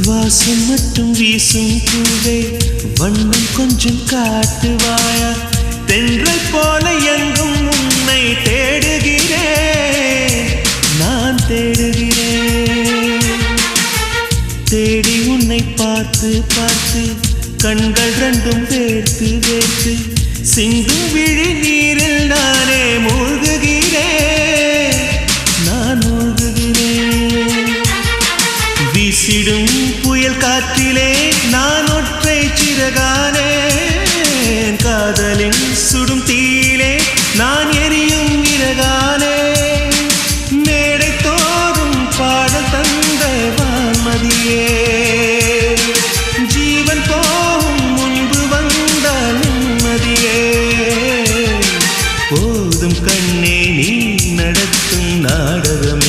வாசம் மட்டும் வீசும் பூவே வண்ணம் கொஞ்சம் காட்டுவாயா தென்றை போல எங்கும் உன்னை தேடுகிறேன். நான் தேடுகிறேன். தேடி உன்னை பார்த்து பார்த்து கண்கள் ரெண்டும் வேர்த்து வேர்த்து சிங்கும் விழி வீசிடும் புயல் காற்றிலே நான் ஒற்றை சிறகானேன் காதலின் சுடும் தீயிலே நான் எரியும் இறகானே மேடை தோறும் பாடல் தந்த வான்மதியே. ஜீவன் போகும் முன்பு வந்த நிம்மதியே. போதும் கண்ணே நீ நடத்தும் நாடகம்.